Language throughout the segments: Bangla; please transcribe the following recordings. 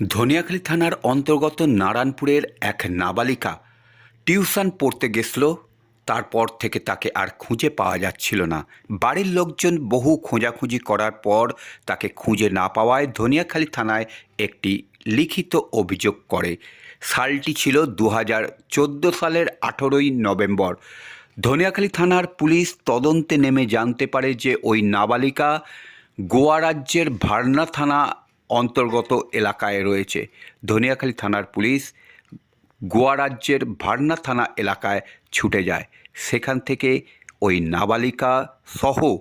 ধনিয়াখালী থানার অন্তর্গত নারায়ণপুরের এক নাবালিকা টিউশন পড়তে গেছিল, তারপর থেকে তাকে আর খুঁজে পাওয়া যাচ্ছিল না। বাড়ির লোকজন বহু খোঁজাখুঁজি করার পর তাকে খুঁজে না পাওয়ায় ধনিয়াখালী থানায় একটি লিখিত অভিযোগ করে। সালটি ছিল দু হাজার চোদ্দ সালের আঠেরোই নভেম্বর। ধনিয়াখালী থানার পুলিশ তদন্তে নেমে জানতে পারে যে ওই নাবালিকা গোয়া রাজ্যের ভারনা থানা অন্তর্গত এলাকায় রয়েছে। ধনিয়াখালী থানার পুলিশ গোয়া রাজ্যের ভারনা থানা এলাকায় ছুটে যায়। সেখান থেকে ওই নাবালিকা সহ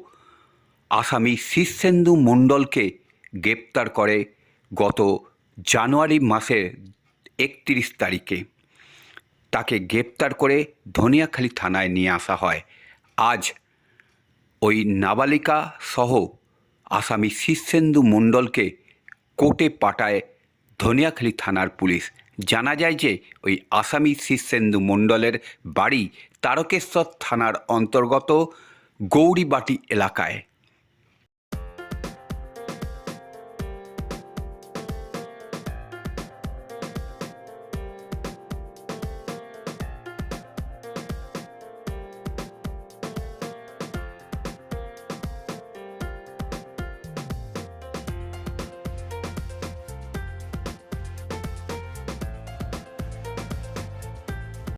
আসামি শীর্ষেন্দু মণ্ডলকে গ্রেপ্তার করে গত জানুয়ারি মাসের একত্রিশ তারিখে। তাকে গ্রেপ্তার করে ধনিয়াখালী থানায় নিয়ে আসা হয়। আজ ওই নাবালিকা সহ আসামি শীর্ষেন্দু মণ্ডলকে কোর্টে পাটায় ধনিয়াখালী থানার পুলিশ। জানা যায় যে ওই আসামি শীর্ষেন্দু মণ্ডলের বাড়ি তারকেশ্বর থানার অন্তর্গত গৌরীবাটি এলাকায়।